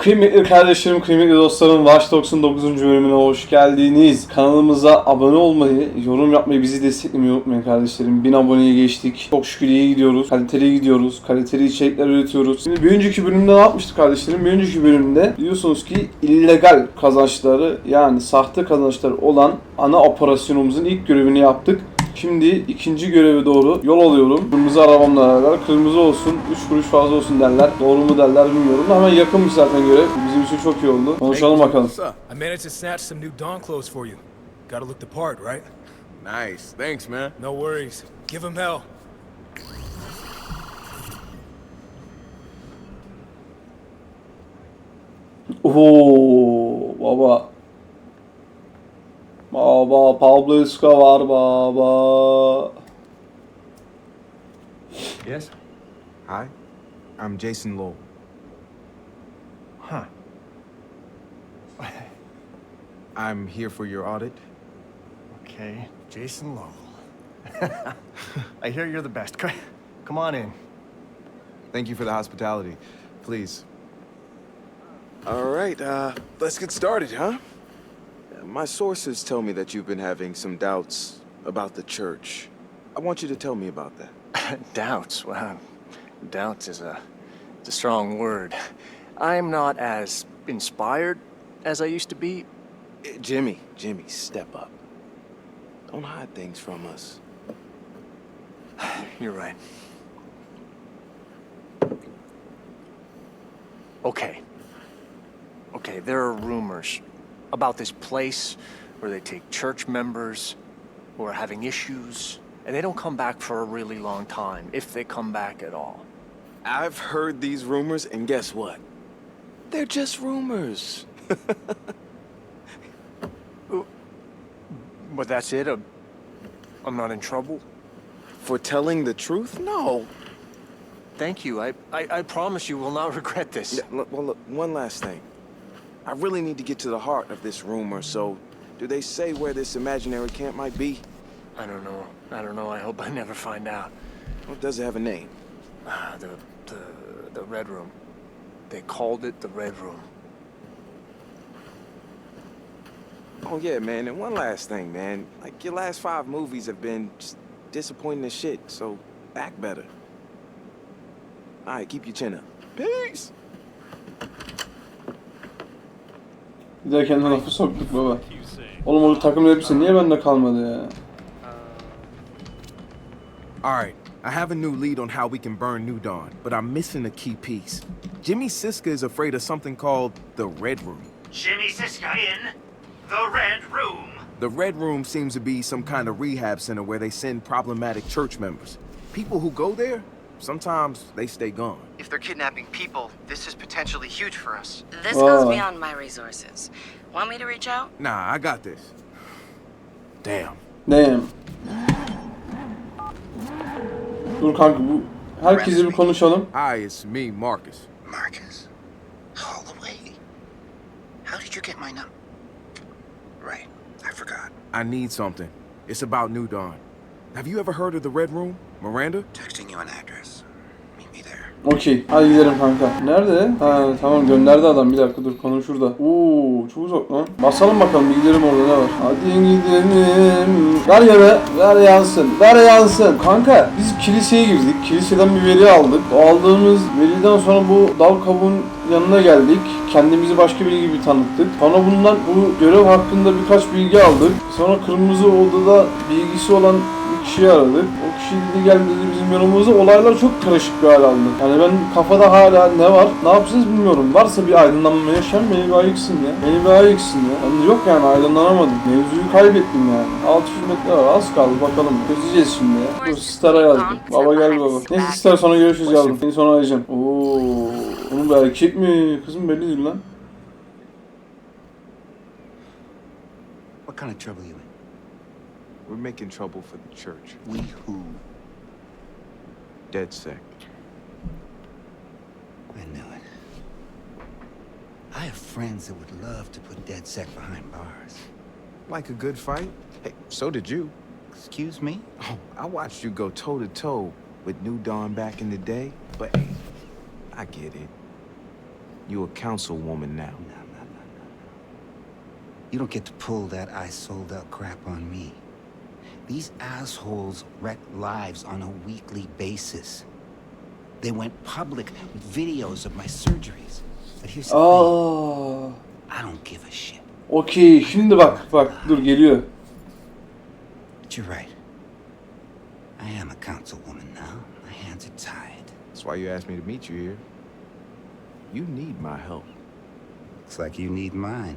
Kıymetli kardeşlerim, kıymetli dostlarım, Watch Dogs'un 9. bölümüne hoş geldiniz. Kanalımıza abone olmayı, yorum yapmayı, bizi desteklemeyi unutmayın kardeşlerim. 1000 aboneye geçtik. Çok şükür iyi gidiyoruz. Kaliteli gidiyoruz. Kaliteli içerikler üretiyoruz. Şimdi bir önceki bölümde ne yapmıştık kardeşlerim? Bir önceki bölümde biliyorsunuz ki illegal kazançları yani sahte kazançlar olan ana operasyonumuzun ilk görevini yaptık. Şimdi ikinci göreve doğru yol alıyorum. Kırmızı arabamla beraber. Kırmızı olsun, 3 kuruş fazla olsun derler. Doğru mu derler bilmiyorum. Ama hemen yakınmış zaten görev. Bizim için çok iyi oldu. Konuşalım bakalım. I managed to snatch some new Dawn clothes for you. Gotta look the part, right? Nice. Thanks, man. No worries. Give him hell. Oo baba. Baba Pablo Escobar baba. Yes? Hi, I'm Jason Lowell. Huh. I'm here for your audit. Okay, Jason Lowell. I hear you're the best. Come on in. Thank you for the hospitality. Please. All right, uh, let's get started, huh? My sources tell me that you've been having some doubts about the church. I want you to tell me about that. doubts. Well, doubts is a, it's a strong word. I'm not as inspired as I used to be. Eh, Jimmy, Jimmy, step up. Don't hide things from us. You're right. Okay. Okay, there are rumors about this place where they take church members who are having issues, and they don't come back for a really long time, if they come back at all. I've heard these rumors, and guess what? They're just rumors. But that's it? I'm, I'm not in trouble? For telling the truth? No. Thank you. I, I, I promise you will not regret this. Yeah, look, well, look, one last thing. I really need to get to the heart of this rumor, so do they say where this imaginary camp might be? I don't know. I don't know. I hope I never find out. Or does it have a name? Ah, the, the, the Red Room. They called it the Red Room. Oh, yeah, man, and one last thing, man. Like, your last five movies have been just disappointing as shit, so act better. All right, keep your chin up. Peace! Bir de kendine lafı soktuk baba. Oğlum o takım elbise niye bende kalmadı ya? Uh, All right, I have a new lead on how we can burn New Dawn, but I'm missing a key piece. Jimmy Siska is afraid of something called the Red Room. Jimmy Siska in the Red Room. The Red Room seems to be some kind of rehab center where they send problematic church members. People who go there, sometimes they stay gone. If they're kidnapping people, this is potentially huge for us. This goes beyond my resources. Want me to reach out? Nah, I got this. Damn. Damn. Dur kanka bu herkese bir konuşalım. Hi, it's me, Marcus. Marcus. All the way. How did you get my number? Right, I forgot. I need something. It's about New Dawn. Have you ever heard of the Red Room, Miranda? Texting you an address. Meet me there. Okey. Hadi gidelim kanka. Nerede? Ha tamam gönderdi adam. Bir dakika dur konu şurada. Oo çok uzak lan. Basalım bakalım bir gidelim orada ne var. Hadi gidelim. Ver ya be. Ver yansın. Ver yansın. Kanka biz kiliseye girdik. Kiliseden bir veri aldık. O aldığımız veriden sonra bu dal kabuğun yanına geldik. Kendimizi başka biri gibi tanıttık. Sonra bundan bu görev hakkında birkaç bilgi aldık. Sonra kırmızı odada bilgisi olan kişiyi aradık. O kişi dedi gel bizim yanımıza. Olaylar çok karışık bir hal aldı. Yani ben kafada hala ne var? Ne yapacağız bilmiyorum. Varsa bir aydınlanma yaşayan beni bir ayıksın ya. Beni bir ayıksın ya. Ben yok yani aydınlanamadım. Mevzuyu kaybettim yani. 600 metre var az kaldı bakalım. Çözeceğiz şimdi ya. Dur Star'a yazdım. Baba gel baba. Neyse Star sonra görüşürüz yavrum. Seni sonra arayacağım. Oo, onun bir erkek mi? Kızım belli değil lan. What kind of trouble you? We're making trouble for the church. We who? Dead sec. I knew it. I have friends that would love to put Dead DedSec behind bars. Like a good fight? Hey, so did you. Excuse me? Oh, I watched you go toe to toe with New Dawn back in the day, but hey, I get it. You a councilwoman now. No, no, no, no, no. You don't get to pull that I sold out crap on me. These assholes wreck lives on a weekly basis. They went public with videos of my surgeries. But here's the thing. Oh. I don't give a shit. Okey. Şimdi bak bak dur geliyor. But you're right. I am a councilwoman now. My hands are tied. That's why you asked me to meet you here. You need my help. Looks like you need mine.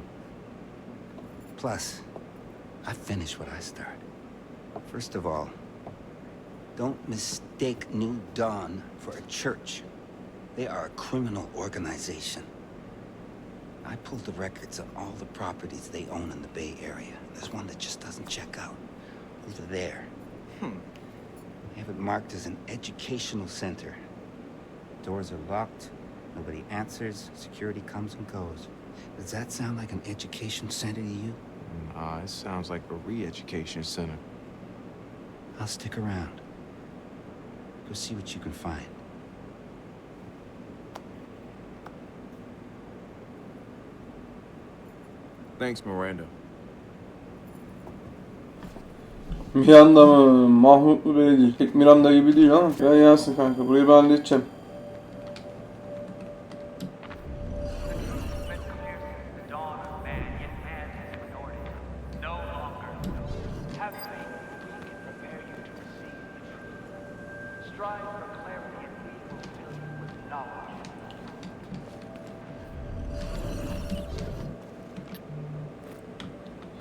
Plus, I finished what I started. First of all, don't mistake New Dawn for a church. They are a criminal organization. I pulled the records on all the properties they own in the Bay Area. There's one that just doesn't check out. Over there. Hmm. They have it marked as an educational center. Doors are locked. Nobody answers. Security comes and goes. Does that sound like an education center to you? Nah, it sounds like a re-education center. I'll stick around. Go see what you can find. Thanks, Miranda. Miranda mı? Mahmut mu böyle değil. Pek Miranda gibi değil ama. Ya yansın kanka. Burayı ben halledeceğim.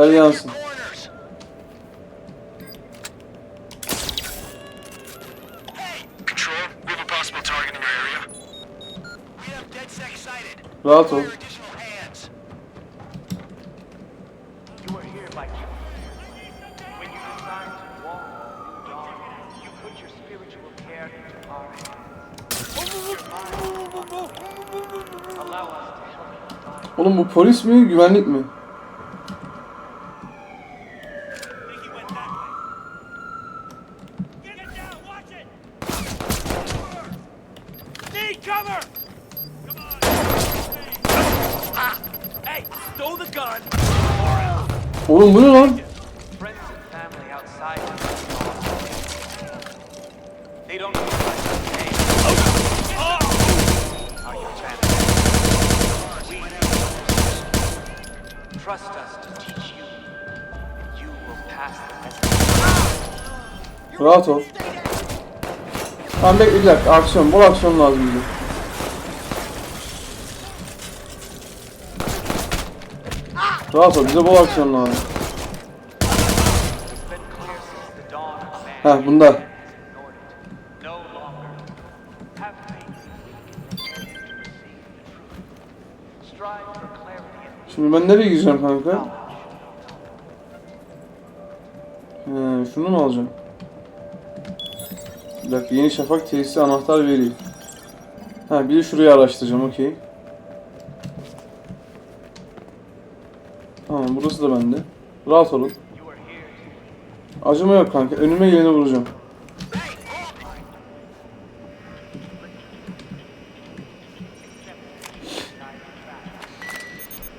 Ver yansın. Rahat ol. Fire additional hands. You are here Will pass the message. Rahat ol. Tamam bekle bir dakika. Aksiyon. Bol aksiyon lazım bize. Rahat ol. Bize bol aksiyon lazım. Heh bunda. Şimdi ben nereye gireceğim kanka? He, şunu mu alacağım? Bir dakika yeni şafak tesisi anahtar veriyor. Ha bir de şurayı araştıracağım okey. Tamam burası da bende. Rahat olun. You are here to Acıma yok kanka. Önüme geleni vuracağım.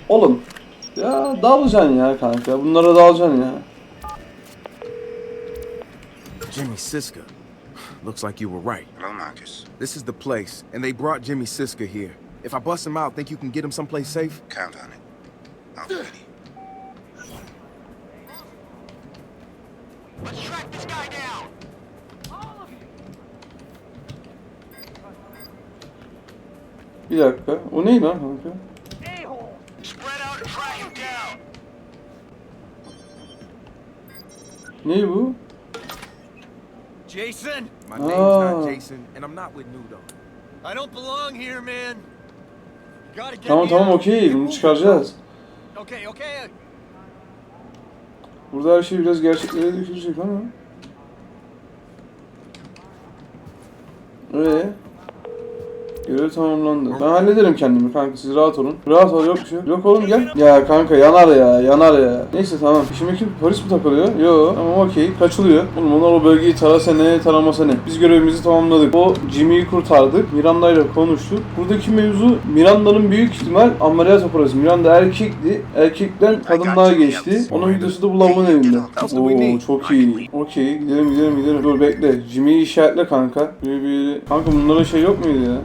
Oğlum. Ya dalacaksın ya kanka. Bunlara dalacaksın ya. Jimmy Siska. Looks like you were right. Hello, Marcus. This is the place, and they brought Jimmy Siska here. If I bust him out, think you can get him someplace safe? Count on it. I'll be Bir dakika. O ney lan kanka? Spread out and track him down! Ney bu? Jason, My name's not Jason, and I'm not with Dawn. I don't belong here, man. Tamam tamam okey bunu çıkaracağız. Okay, okay. Burada her şey biraz gerçeklere dökülecek ama. 对。Görev tamamlandı. Ben hallederim kendimi kanka siz rahat olun. Rahat ol yok bir şey. Yok oğlum gel. Ya kanka yanar ya yanar ya. Neyse tamam. İşime kim? Polis mi takılıyor? Yo tamam okey. Kaçılıyor. Oğlum onlar o bölgeyi tarasa ne taramasa ne. Biz görevimizi tamamladık. O Jimmy'yi kurtardık. Miranda ile konuştuk. Buradaki mevzu Miranda'nın büyük ihtimal ameliyat operası. Miranda erkekti. Erkekten kadınlığa geçti. Onun videosu da bu lavuğun elinde. Oo çok iyi. Okey gidelim gidelim gidelim. Dur bekle. Jimmy'yi işaretle kanka. Bir, bir... Kanka bunlara şey yok muydu ya?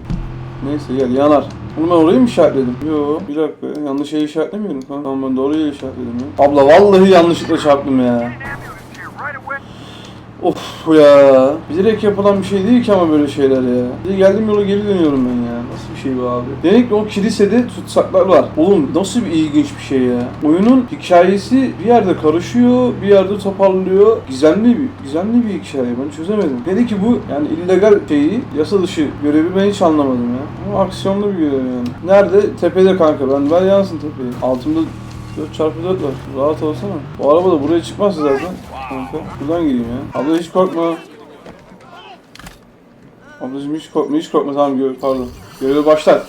Neyse gel yanar. Oğlum ben orayı mı işaretledim? Yo bir dakika yanlış yeri işaretlemiyorum. Tamam ben doğru yeri işaretledim ya. Abla vallahi yanlışlıkla çarptım ya. Of ya. Bilerek yapılan bir şey değil ki ama böyle şeyler ya. Geldiğim yola geri dönüyorum ben ya. Nasıl bir şey bu abi? Demek ki o kilisede tutsaklar var. Oğlum nasıl bir ilginç bir şey ya. Oyunun hikayesi bir yerde karışıyor, bir yerde toparlıyor. Gizemli bir, gizemli bir hikaye. Ben çözemedim. Dedi ki bu yani illegal şeyi, yasa dışı görevi ben hiç anlamadım ya. Ama aksiyonlu bir görev yani. Nerede? Tepede kanka. Ben ver yansın tepeye. Altımda 4x4 var. Rahat olsana. Bu araba da buraya çıkmazsa zaten. Kanka. Buradan gireyim ya. Abla hiç korkma. Ablacım hiç korkma, hiç korkma. Tamam gör, pardon. Görevi başlat.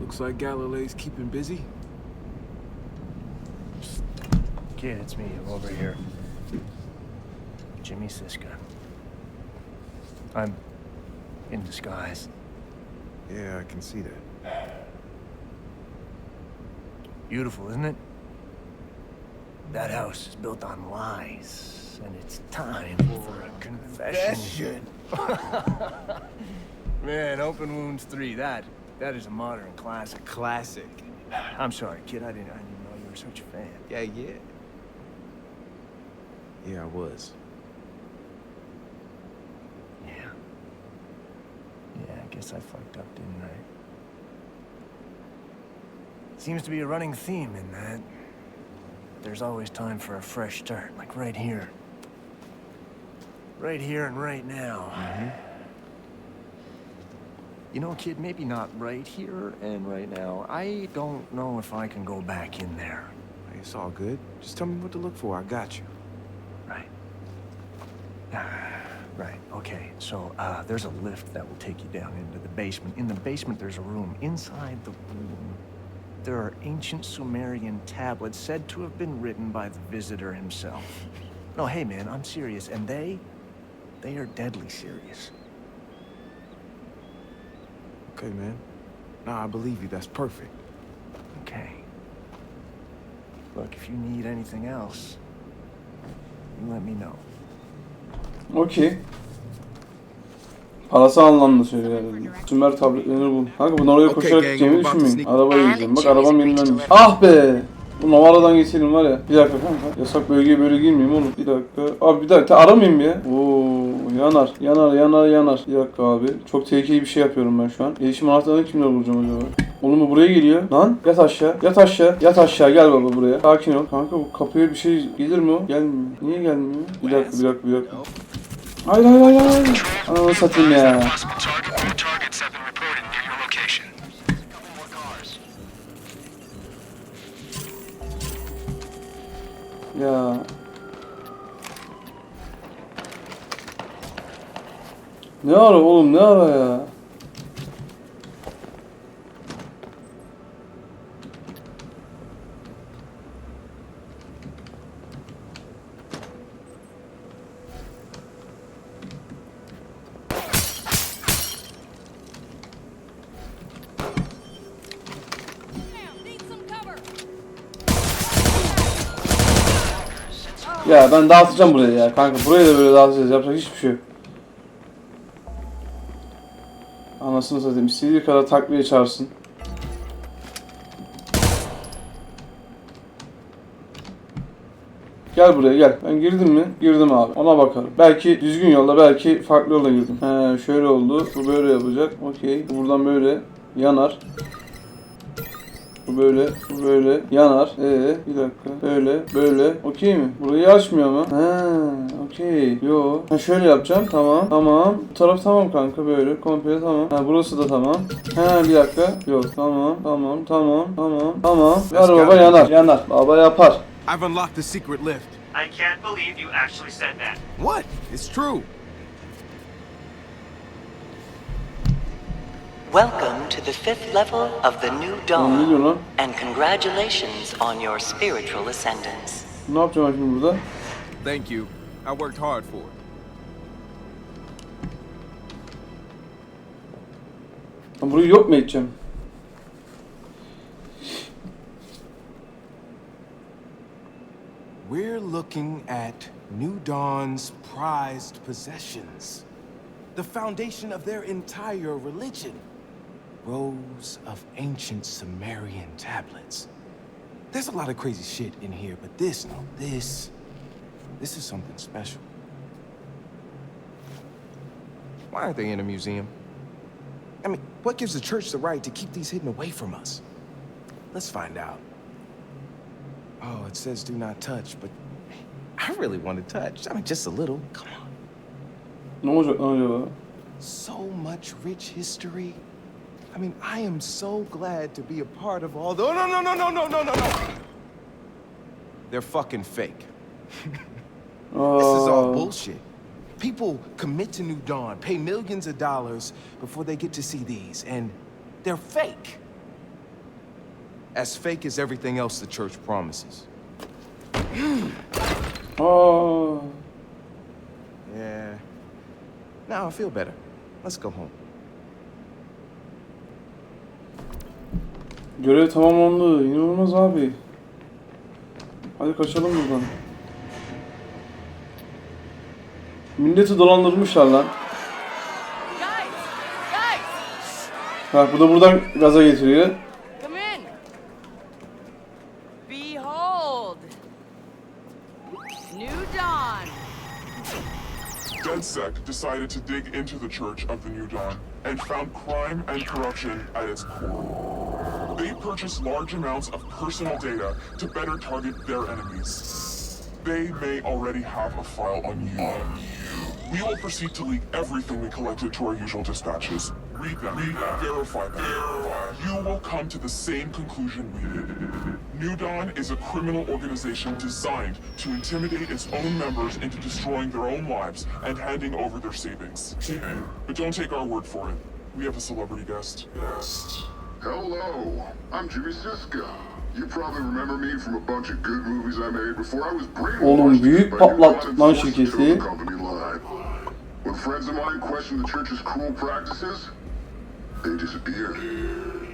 Looks like Galileo's keeping busy. Kid, it's me. I'm over here. Jimmy Siska. I'm in disguise. Yeah, I can see that. Beautiful, isn't it? That house is built on lies, and it's time for a confession. Man, Open Wounds 3, that that is a modern classic. Classic. I'm sorry, kid, I didn't I didn't know you were such a fan. Yeah, yeah. Yeah, I was. Yeah. Yeah, I guess I fucked up, didn't I? Seems to be a running theme in that. There's always time for a fresh start, like right here. Right here and right now. Mm-hmm. You know, kid, maybe not right here and right now. I don't know if I can go back in there. It's all good. Just tell me what to look for. I got you. Right. Right, okay. So, uh, there's a lift that will take you down into the basement. In the basement, there's a room. Inside the room, there are ancient Sumerian tablets said to have been written by the visitor himself. No, hey, man, I'm serious. And they, they are deadly serious. Okay, man. Nah, I believe you. That's perfect. Okay. Look, if you need anything else, you let me know. Okey. Parası anlamda söylüyor herhalde. Sümer tabletlerini bul. Kanka bunu oraya koşarak gideceğimi düşünmeyin. And gideceğim. Bak arabam yenilenmiş. Ah be! Bu Novaradan geçelim var ya. Bir dakika kanka. Yasak bölgeye böyle girmeyeyim oğlum. Bir dakika. Abi bir dakika aramayayım bir ya. Oo yanar. Yanar yanar yanar. Bir dakika abi. Çok tehlikeli bir şey yapıyorum ben şu an. Gelişim anahtarını kimle bulacağım acaba? Oğlum bu buraya geliyor. Lan yat aşağı. Yat aşağı. Yat aşağı. Gel baba buraya. Sakin ol. Kanka bu kapıya bir şey gelir mi o? Gelmiyor. Niye gelmiyor? Bir dakika bir dakika bir dakika. Hayır hayır hayır hayır. Ananı satayım ya. Ya. Ne ara oğlum ne ara ya? Ya ben dağıtacağım burayı ya kanka. Burayı da böyle dağıtacağız. Yapacak hiçbir şey yok. Anasını satayım. İstediği kadar takviye çağırsın. Gel buraya gel. Ben girdim mi? Girdim abi. Ona bakarım. Belki düzgün yolda, belki farklı yolda girdim. He şöyle oldu. Bu böyle yapacak. Okey. Bu buradan böyle yanar. Bu böyle, bu böyle yanar. Ee, bir dakika. Böyle, böyle. Okey mi? Burayı açmıyor ama. Ha, okey. Yo. Ha şöyle yapacağım. Tamam. Tamam. Bu taraf tamam kanka böyle. Komple tamam. Ha burası da tamam. Ha bir dakika. Yok. Tamam. Tamam. Tamam. Tamam. Tamam. Ver baba yanar. Yanar. Baba yapar. I've unlocked the secret lift. I can't believe you actually said that. What? It's true. Welcome to the fifth level of the New Lan ne diyor Dawn, and congratulations on your spiritual ascendance. Ne yapacağım şimdi burada? Thank you. I worked hard for it. Ben burayı yok mu edeceğim? We're looking at New Dawn's prized possessions. The foundation of their entire religion. Rows of ancient Sumerian tablets. There's a lot of crazy shit in here, but this, no, this, this is something special. Why aren't they in a museum? I mean, what gives the church the right to keep these hidden away from us? Let's find out. Oh, it says do not touch, but I really want to touch. I mean, just a little. Come on. Olacak lan? So much rich history. I mean, I am so glad to be a part of all the. Oh, no, no, no, no, no, no, no, no. They're fucking fake. This is all oh. bullshit. People commit to New Dawn, pay millions of dollars before they get to see these, and they're fake. As fake as everything else the church promises. aa. Oh. Yeah. Now I feel better. Let's go home. Görev tamamlandı. İnanılmaz abi. Hadi kaçalım buradan. Milleti dolandırmışlar lan. Ha bu da buradan gaza getiriyor. DedSec decided to dig into the Church of the New Dawn and found crime and corruption at its core. They purchased large amounts of personal data to better target their enemies. They may already have a file on you. We will proceed to leak everything we collected to our usual dispatches. Read them, read them, verify them. Verify. You will come to the same conclusion we did. New Dawn is a criminal organization designed to intimidate its own members into destroying their own lives and handing over their savings. But don't take our word for it. We have a celebrity guest. guest. Hello, I'm Jimmy Siska. You probably remember me from a bunch of good movies I made before I was brainwashed Oğlum büyük by patlattık New lan Dawn and forced şirketi. company line. When friends of mine questioned the church's cruel practices, they disappeared.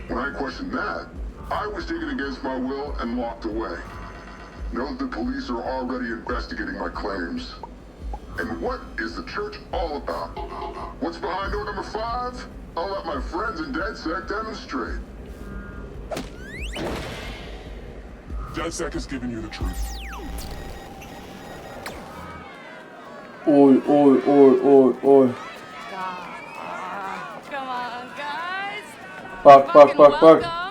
When I questioned that, I was taken against my will and locked away. Know that the police are already investigating my claims. And what is the church all about? What's behind door number five? I'll let my friends in DedSec demonstrate. DedSec has given you the truth. Oy oy oy oy oy. Come on, guys! Bak bak Fucking bak bak.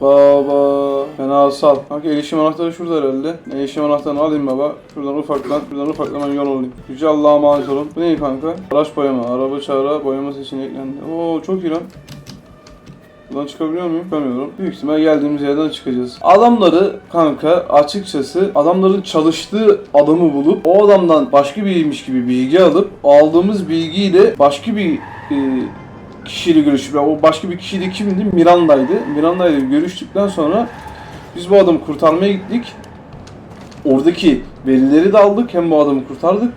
Baba. Fena sal. Kanka erişim anahtarı şurada herhalde. Erişim anahtarını alayım baba. Şuradan ufaktan, şuradan ufaktan ben yol alayım. Yüce Allah'a emanet olun. Bu ne kanka? Araç boyama. Araba çağıra boyama seçeneği eklendi. Oo çok iyi lan. Buradan çıkabiliyor muyum? Çıkamıyorum. Büyük ihtimal geldiğimiz yerden çıkacağız. Adamları kanka açıkçası adamların çalıştığı adamı bulup o adamdan başka biriymiş gibi bilgi alıp aldığımız bilgiyle başka bir e, kişiyle görüşüp o başka bir kişi de kimdi? Miranda'ydı. Miranda'yla görüştükten sonra biz bu adamı kurtarmaya gittik. Oradaki verileri de aldık hem bu adamı kurtardık.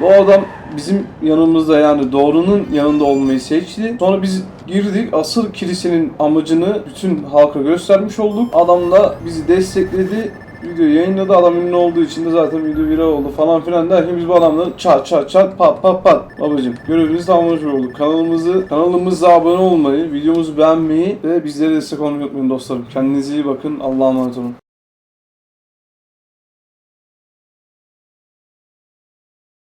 Bu adam bizim yanımızda yani doğrunun yanında olmayı seçti. Sonra biz girdik. Asıl kilisenin amacını bütün halka göstermiş olduk. Adam da bizi destekledi. Video yayınladı. Adam ünlü olduğu için de zaten video viral oldu falan filan derken biz bu adamla çat çat çat pat pat pat babacım görevimizi tamamlamış olduk. Kanalımızı kanalımıza abone olmayı, videomuzu beğenmeyi ve bizlere destek olmayı unutmayın dostlarım. Kendinize iyi bakın. Allah'a emanet olun.